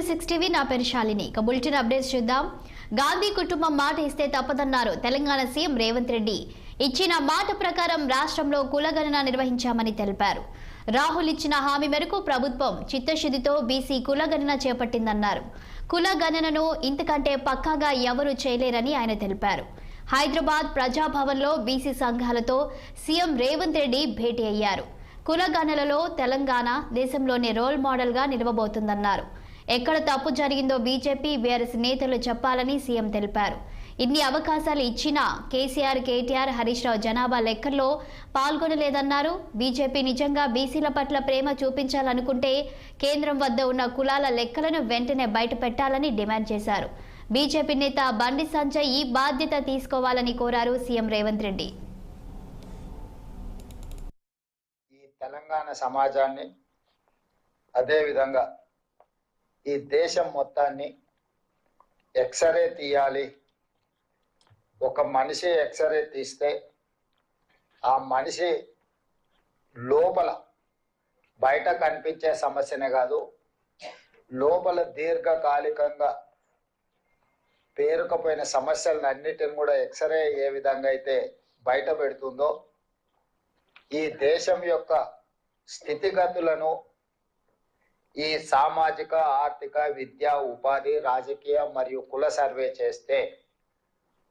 To six TV నా పేరు శాలిని. ఇక బులెటిన్ అప్డేట్స్ చూద్దాం. గాంధీ కుటుంబం మాట ఇస్తే తప్పదన్నారు తెలంగాణ సీఎం రేవంత్ రెడ్డి. ఇచ్చిన మాట ప్రకారం రాష్ట్రంలో కులగణన నిర్వహించామని తెలిపారు. రాహుల్ ఇచ్చిన హామీ మేరకు ప్రభుత్వం చిత్తశుద్ధితో బీసీ కులగణన చేపట్టిందన్నారు. కులగణనను ఇంతకంటే పక్కాగా ఎవరూ చేయలేరని ఆయన తెలిపారు. హైదరాబాద్ ప్రజాభవన్లో బీసీ సంఘాలతో సీఎం రేవంత్ రెడ్డి భేటీ అయ్యారు. కులగణనలో తెలంగాణ దేశంలోని రోల్ మోడల్గా నిలవబోతుందన్నారు. ఎక్కడ తప్పు జరిగిందో బీజేపీ బీఆర్ఎస్ నేతలు చెప్పాలని సీఎం తెలిపారు. ఇన్ని అవకాశాలు ఇచ్చినా కేసీఆర్ కేటీఆర్ హరీష్ రావు జనాభా లెక్కల్లో పాల్గొనలేదన్నారు. బీజేపీ నిజంగా బీసీల పట్ల ప్రేమ చూపించాలనుకుంటే కేంద్రం వద్ద ఉన్న కులాల లెక్కలను వెంటనే బయటపెట్టాలని డిమాండ్ చేశారు. బీజేపీ నేత బండి సంజయ్ ఈ బాధ్యత తీసుకోవాలని కోరారు సీఎం రేవంత్ రెడ్డి. ఈ తెలంగాణ సమాజాన్ని అదేవిధంగా ఈ దేశం మొత్తాన్ని ఎక్స్రే తీయాలి. ఒక మనిషి ఎక్స్రే తీస్తే ఆ మనిషి లోపల బయట కనిపించే సమస్యనే కాదు లోపల దీర్ఘకాలికంగా పేరుకపోయిన సమస్యలన్నిటిని కూడా ఎక్స్రే ఏ విధంగా అయితే బయట పెడుతుందో ఈ దేశం యొక్క స్థితిగతులను ఈ సామాజిక ఆర్థిక విద్య ఉపాధి రాజకీయ మరియు కుల సర్వే చేస్తే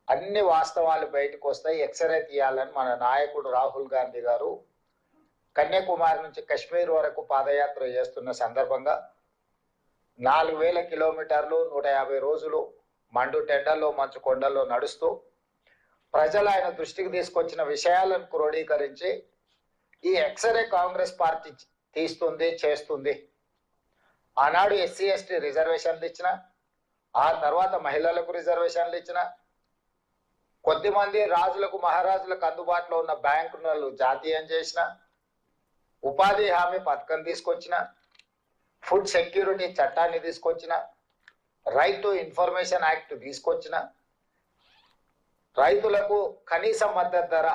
అన్ని వాస్తవాలు బయటకు వస్తాయి. ఎక్స్రే తీయాలని మన నాయకుడు రాహుల్ గాంధీ గారు కన్యాకుమారి నుంచి కశ్మీర్ వరకు పాదయాత్ర చేస్తున్న సందర్భంగా నాలుగు వేల కిలోమీటర్లు నూట యాభై రోజులు మండు టెండల్లో మంచు కొండల్లో నడుస్తూ ప్రజలు ఆయన దృష్టికి తీసుకొచ్చిన విషయాలను క్రోడీకరించి ఈ ఎక్స్రే కాంగ్రెస్ పార్టీ తీస్తుంది చేస్తుంది. ఆనాడు ఎస్సీ ఎస్టీ రిజర్వేషన్లు ఇచ్చిన ఆ తర్వాత మహిళలకు రిజర్వేషన్లు ఇచ్చిన కొద్దిమంది రాజులకు మహారాజులకు అందుబాటులో ఉన్న బ్యాంకులను జాతీయం చేసిన ఉపాధి హామీ పథకం తీసుకొచ్చిన ఫుడ్ సెక్యూరిటీ చట్టాన్ని తీసుకొచ్చిన రైట్ టు ఇన్ఫర్మేషన్ యాక్ట్ తీసుకొచ్చిన రైతులకు కనీస మద్దతు ధర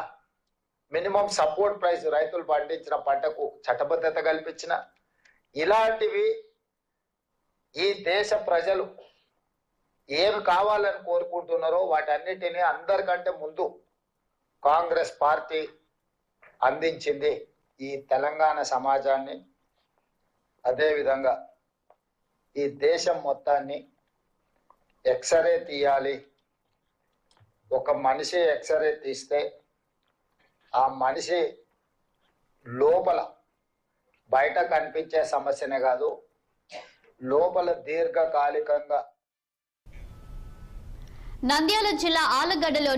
మినిమం సపోర్ట్ ప్రైస్ రైతులు పండించిన పంటకు చట్టబద్ధత కల్పించిన ఇలాంటివి ఈ దేశ ప్రజలు ఏం కావాలని కోరుకుంటున్నారో వాటన్నిటిని అందరికంటే ముందు కాంగ్రెస్ పార్టీ అందించింది ఈ తెలంగాణ సమాజాన్ని. అదేవిధంగా ఈ దేశం మొత్తాన్ని ఎక్స్రే తీయాలి. ఒక మనిషి ఎక్స్రే తీస్తే ఆ మనిషి లోపల బయట కనిపించే సమస్యనే కాదు లోపల దీర్ఘకాలికంగా నంద్యాల జిల్లా ఆలగడ్డలోని